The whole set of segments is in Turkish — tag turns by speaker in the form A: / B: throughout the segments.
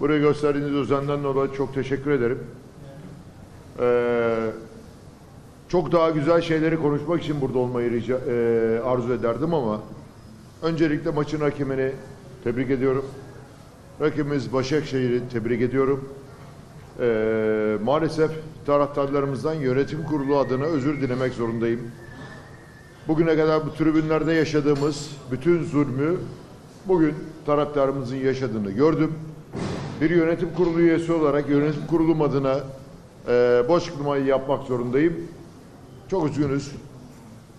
A: Buraya gösterdiğiniz özenden dolayı çok teşekkür ederim. Ee, çok daha güzel şeyleri konuşmak için burada olmayı rica, e, arzu ederdim ama öncelikle maçın hakemini tebrik ediyorum. Rakibimiz Başakşehir'i tebrik ediyorum. Ee, maalesef taraftarlarımızdan yönetim kurulu adına özür dilemek zorundayım. Bugüne kadar bu tribünlerde yaşadığımız bütün zulmü bugün taraftarımızın yaşadığını gördüm. Bir yönetim kurulu üyesi olarak yönetim kurulum adına e, boş kılmayı yapmak zorundayım. Çok üzgünüz.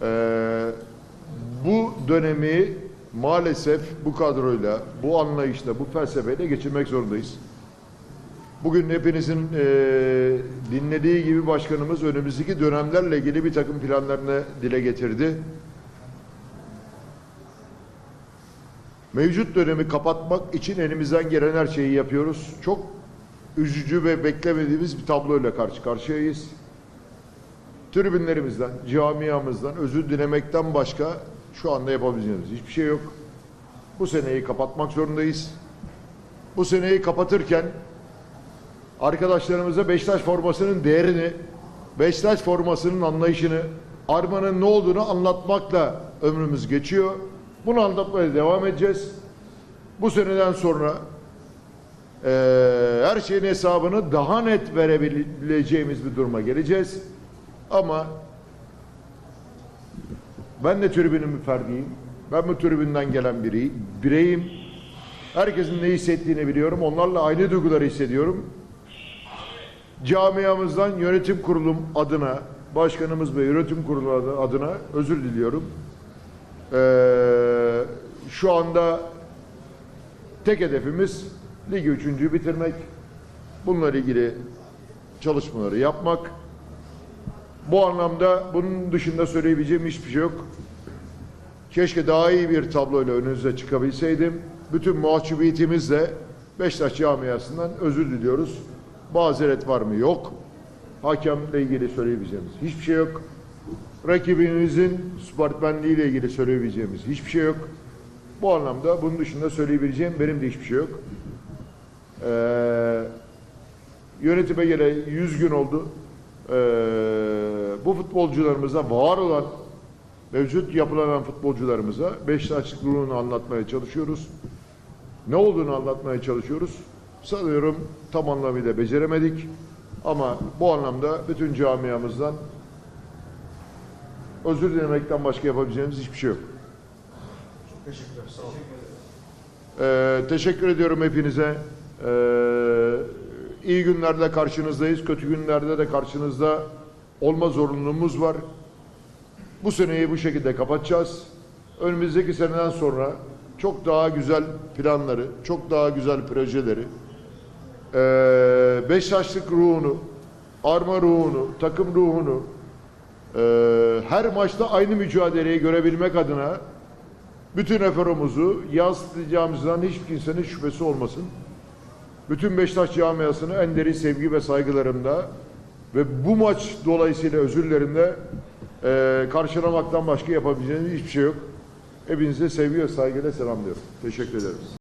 A: E, bu dönemi maalesef bu kadroyla, bu anlayışla, bu felsefeyle geçirmek zorundayız. Bugün hepinizin e, dinlediği gibi başkanımız önümüzdeki dönemlerle ilgili bir takım planlarını dile getirdi. Mevcut dönemi kapatmak için elimizden gelen her şeyi yapıyoruz. Çok üzücü ve beklemediğimiz bir tabloyla karşı karşıyayız. Tribünlerimizden, camiamızdan özür dilemekten başka şu anda yapabileceğimiz hiçbir şey yok. Bu seneyi kapatmak zorundayız. Bu seneyi kapatırken arkadaşlarımıza Beşiktaş formasının değerini, Beşiktaş formasının anlayışını, armanın ne olduğunu anlatmakla ömrümüz geçiyor. Bunu anlatmaya devam edeceğiz. Bu seneden sonra eee, her şeyin hesabını daha net verebileceğimiz bir duruma geleceğiz. Ama ben de tribünün bir ferdiyim. Ben bu tribünden gelen biri, bireyim. Herkesin ne hissettiğini biliyorum. Onlarla aynı duyguları hissediyorum camiamızdan yönetim kurulum adına, başkanımız ve yönetim kurulu adı- adına özür diliyorum. Ee, şu anda tek hedefimiz ligi üçüncüyü bitirmek. Bununla ilgili çalışmaları yapmak. Bu anlamda bunun dışında söyleyebileceğim hiçbir şey yok. Keşke daha iyi bir tabloyla önünüze çıkabilseydim. Bütün muhacibiyetimizle Beşiktaş camiasından özür diliyoruz. Mazeret var mı? Yok. Hakemle ilgili söyleyebileceğimiz hiçbir şey yok. Rakibimizin sportmenliği ile ilgili söyleyebileceğimiz hiçbir şey yok. Bu anlamda bunun dışında söyleyebileceğim benim de hiçbir şey yok. Ee, yönetime gele 100 gün oldu. Ee, bu futbolcularımıza var olan mevcut yapılanan futbolcularımıza Beşiktaşlık ruhunu anlatmaya çalışıyoruz. Ne olduğunu anlatmaya çalışıyoruz. Sanıyorum tam anlamıyla beceremedik. Ama bu anlamda bütün camiamızdan özür dilemekten başka yapabileceğimiz hiçbir şey yok.
B: Teşekkürler. Sağ olun.
A: Ee, teşekkür ediyorum hepinize. Ee, iyi günlerde karşınızdayız, kötü günlerde de karşınızda olma zorunluluğumuz var. Bu seneyi bu şekilde kapatacağız. Önümüzdeki seneden sonra çok daha güzel planları, çok daha güzel projeleri, ee, Beşiktaşlık ruhunu, arma ruhunu, takım ruhunu, ee, her maçta aynı mücadeleyi görebilmek adına bütün eforumuzu yansıtacağımızdan hiç kimsenin şüphesi olmasın. Bütün Beşiktaş camiasını en derin sevgi ve saygılarımda ve bu maç dolayısıyla özürlerimle eee karşılamaktan başka yapabileceğimiz hiçbir şey yok. Hepinize sevgi ve saygıyla selamlıyorum. Teşekkür ederim.